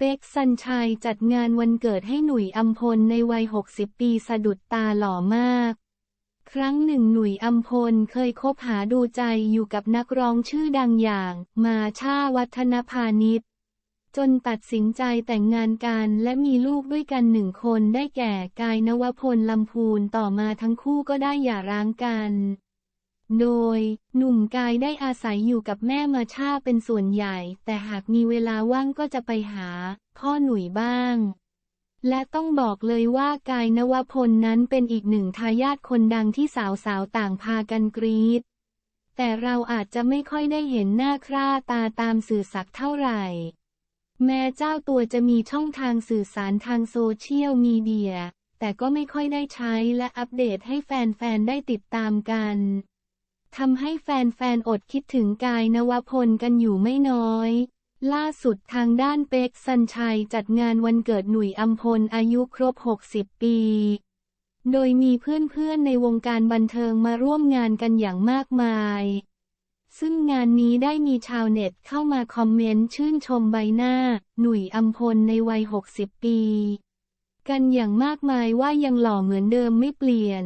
เป็กสัญชัยจัดงานวันเกิดให้หนุ่ยอัมพลในวัย 60 ปีสะดุดตาหล่อมาก ครั้งหนึ่งหนุ่ยอัมพลเคยคบหาดูใจอยู่กับนักร้องชื่อดังอย่าง มาช่าวัฒนพานิชจนตัดสินใจแต่งงานกันและมีลูกด้วยกันหนึ่งคนได้แก่กายนวพลลำพูนต่อมาทั้งคู่ก็ได้หย่าร้างกัน โดย หนุ่มกายได้อาศัยอยู่กับแม่มาชาเป็นส่วนใหญ่ แต่หากมีเวลาว่างก็จะไปหา พ่อหนุ่ยบ้าง และต้องบอกเลยว่ากายนวพลนั้นเป็นอีกหนึ่งทายาทคนดังที่สาวๆต่างพากันกรี๊ดแต่เราอาจจะไม่ค่อยได้เห็นหน้าคร่าตาตามสื่อสักเท่าไหร่ แม้เจ้าตัวจะมีช่องทางสื่อสารทางโซเชียลมีเดีย แต่ก็ไม่ค่อยได้ใช้และอัปเดตให้แฟนๆ ได้ติดตามกัน ทำให้แฟนๆ อดคิดถึงกายนวพลกันอยู่ไม่น้อย ล่าสุดทางด้านเป็กสัญชัยจัดงานวันเกิดหนุ่ยอัมพลอายุครบ 60 ปี โดยมีเพื่อนๆ ในวงการบันเทิงมาร่วมงานกันอย่างมากมาย ซึ่งงานนี้ได้มีชาวเน็ตเข้ามาคอมเมนต์ชื่นชมใบหน้า หนุ่ยอัมพลในวัย 60 ปี กันอย่างมากมายว่ายังหล่อเหมือนเดิมไม่เปลี่ยน